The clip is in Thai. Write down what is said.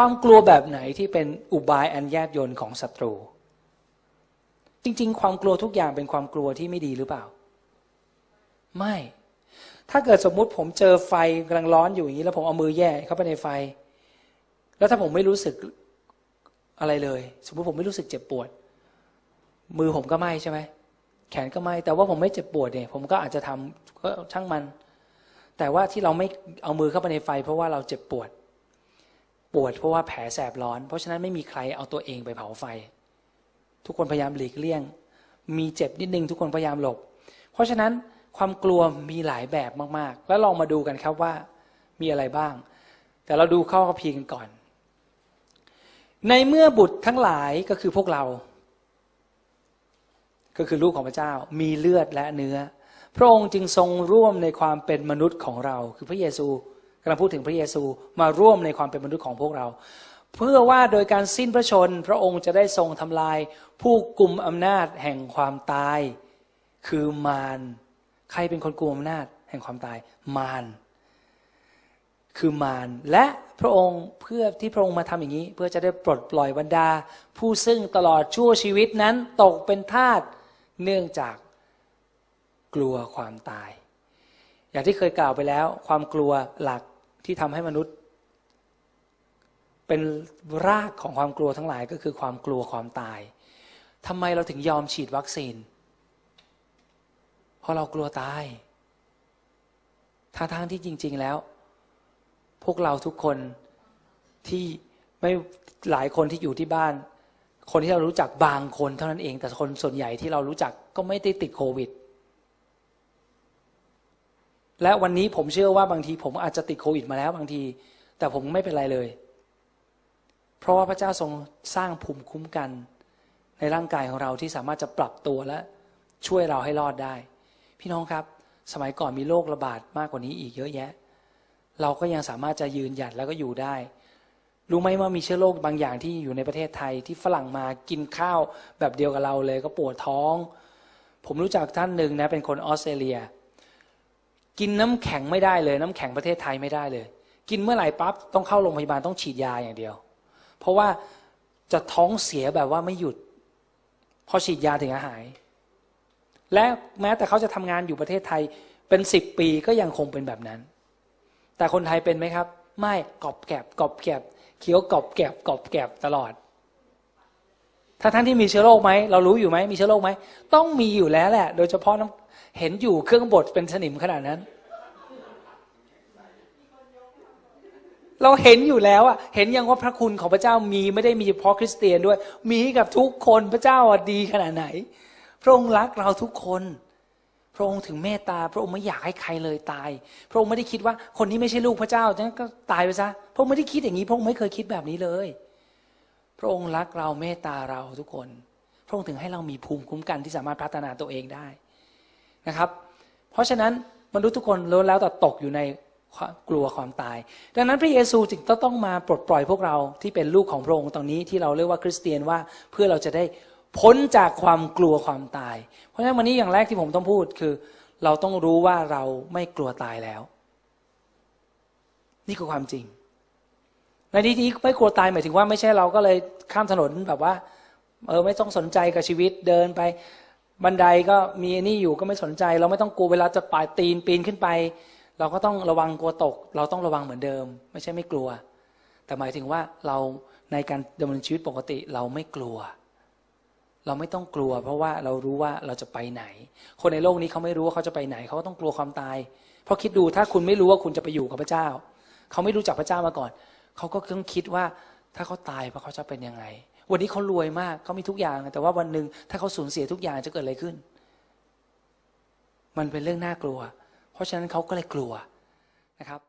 ความกลัวแบบไหนที่เป็นอุบายอันแยบยลของศัตรู จริง ๆ ความกลัวทุกอย่างเป็นความกลัวที่ไม่ดีหรือเปล่า ไม่ ถ้าเกิดสมมุติผมเจอไฟกำลังร้อนอยู่อย่างนี้ แล้วผมเอามือแย่เข้าไปในไฟ แล้วถ้าผมไม่รู้สึกอะไรเลย สมมติผมไม่รู้สึกเจ็บปวด มือผมก็ไหม้ใช่ไหมแขนก็ไหม้แต่ว่าผมไม่เจ็บปวดเนี่ย ผมก็อาจจะทำก็ช่างมัน แต่ว่าที่เราไม่เอามือเข้าไปในไฟ เพราะว่าเราเจ็บปวด วดเพราะว่าแผลแสบร้อน เพราะฉะนั้นไม่มีใครเอาตัวเองไปเผาไฟ ทุกคนพยายามหลีกเลี่ยง มีเจ็บนิดนึงทุกคนพยายามหลบ เพราะฉะนั้นความกลัวมีหลายแบบมากๆ แล้วลองมาดูกันครับว่ามีอะไรบ้าง แต่เราดูข้อพีกันก่อน ในเมื่อบุตรทั้งหลายก็คือพวกเรา ก็คือลูกของพระเจ้า มีเลือดและเนื้อ พระองค์จึงทรงร่วมในความเป็นมนุษย์ของเรา คือพระเยซู กำลังพูดถึงพระเยซูมาร่วมในความเป็นมนุษย์ของพวกเรา เพื่อว่าโดยการสิ้นพระชนพระองค์จะได้ทรงทำลาย ผู้กลุ่มอำนาจแห่งความตาย คือมารใครเป็นคนกลุ่มอำนาจแห่งความตาย มารคือมารและพระองค์เพื่อที่พระองค์มาทำอย่างนี้ เพื่อจะได้ปลดปล่อยบรรดา ผู้ซึ่งตลอดชั่วชีวิตนั้นตกเป็นทาสเนื่องจากกลัวความตาย อย่างที่เคยกล่าวไปแล้ว ความกลัวหลักที่ทำให้มนุษย์ เป็นรากของความกลัวทั้งหลายก็คือความกลัวความตายทำไมเราถึงยอมฉีดวัคซีน เพราะเรากลัวตายทางทางที่จริง ๆแล้ว พวกเราทุกคนที่ไม่หลายคนที่อยู่ที่บ้าน คนที่เรารู้จักบางคนเท่านั้นเอง แต่คนส่วนใหญ่ที่เรารู้จักก็ไม่ได้ติดโควิด และวันนี้ผมเชื่อว่าบางที ผมอาจจะติดโควิดมาแล้วบางที แต่ผมไม่เป็นไรเลย เพราะว่าพระเจ้าทรงสร้างภูมิคุ้มกัน ในร่างกายของเราที่สามารถจะปรับตัวและช่วยเราให้รอดได้ พี่น้องครับ สมัยก่อนมีโรคระบาดมากกว่านี้อีกเยอะแยะ เราก็ยังสามารถจะยืนหยัดแล้วก็อยู่ได้รู้ไหมว่ามีเชื้อโรคบางอย่างที่อยู่ในประเทศไทยที่ฝรั่งมากินข้าวแบบเดียวกับเราเลยก็ปวดท้อง ผมรู้จักท่านหนึ่งนะเป็นคนออสเตรเลีย กินน้ำแข็งไม่ได้เลย น้ำแข็งประเทศไทยไม่ได้เลย กินเมื่อไหร่ปั๊บต้องเข้าโรงพยาบาลต้องฉีดยาอย่างเดียว เพราะว่าจะท้องเสียแบบว่าไม่หยุด พอฉีดยาถึงจะหาย และแม้แต่เขาจะทำงานอยู่ประเทศไทยเป็นสิบปีก็ยังคงเป็นแบบนั้น แต่คนไทยเป็นไหมครับ ไม่กอบแกบกอบแกบเคี้ยวกอบแกบกอบแกบตลอด ถ้าท่านที่มีเชื้อโรคไหมเรารู้อยู่ไหมมีเชื้อโรคไหมต้องมีอยู่แล้วแหละ โดยเฉพาะน้ำเห็นอยู่เครื่องบดเป็นสนิมขนาดนั้น เราเห็นอยู่แล้วอะเห็นยังว่าพระคุณของพระเจ้ามีไม่ได้มีเฉพาะคริสเตียนด้วย มีกับทุกคนพระเจ้าดีขนาดไหน พระองค์รักเราทุกคนพระองค์ถึงเมตตา พระองค์ไม่อยากให้ใครเลยตาย พระองค์ไม่ได้คิดว่าคนนี้ไม่ใช่ลูกพระเจ้าฉะนั้นก็ตายไปซะพระองค์ไม่ได้คิดอย่างนี้ พระองค์ไม่เคยคิดแบบนี้เลย พระองค์รักเราเมตตาเราทุกคน พระองค์ถึงให้เรามีภูมิคุ้มกันที่สามารถพัฒนาตัวเองได้นะครับ เพราะฉะนั้นมนุษย์ทุกคนล้วนแล้วแต่ตกอยู่ในกลัวความตาย ดังนั้นพระเยซูจึงต้องมาปลดปล่อยพวกเราที่เป็นลูกของพระองค์ตรงนี้ที่เราเรียกว่าคริสเตียนว่าเพื่อเราจะได้พ้นจากความกลัวความตาย เพราะฉะนั้นวันนี้อย่างแรกที่ผมต้องพูดคือ เราต้องรู้ว่าเราไม่กลัวตายแล้ว นี่คือความจริง ในที่นี้ไม่กลัวตายหมายถึงว่าไม่ใช่เราก็เลยข้ามถนนแบบว่า เออไม่ต้องสนใจกับชีวิตเดินไป บันไดก็มีนี่อยู่ก็ไม่สนใจ เราไม่ต้องกลัวเวลาจะปลายตีนปีนขึ้นไป เราก็ต้องระวังกลัวตก เราต้องระวังเหมือนเดิม ไม่ใช่ไม่กลัว แต่หมายถึงว่าเราในการดำเนินชีวิตปกติเราไม่กลัว เราไม่ต้องกลัว เพราะว่าเรารู้ว่าเราจะไปไหน คนในโลกนี้เขาไม่รู้ว่าเขาจะไปไหนเขาก็ต้องกลัวความตาย เพราะคิดดูถ้าคุณไม่รู้ว่าคุณจะไปอยู่กับพระเจ้า เขาไม่รู้จักพระเจ้ามาก่อน เขาก็ต้องคิดว่าถ้าเขาตายพระเขาจะเป็นยังไง วันนี้เขารวยมากเขามีทุกอย่าง แต่ว่าวันหนึ่งถ้าเขาสูญเสียทุกอย่างจะเกิดอะไรขึ้น มันเป็นเรื่องน่ากลัว เพราะฉะนั้นเขาก็เลยกลัวนะครับ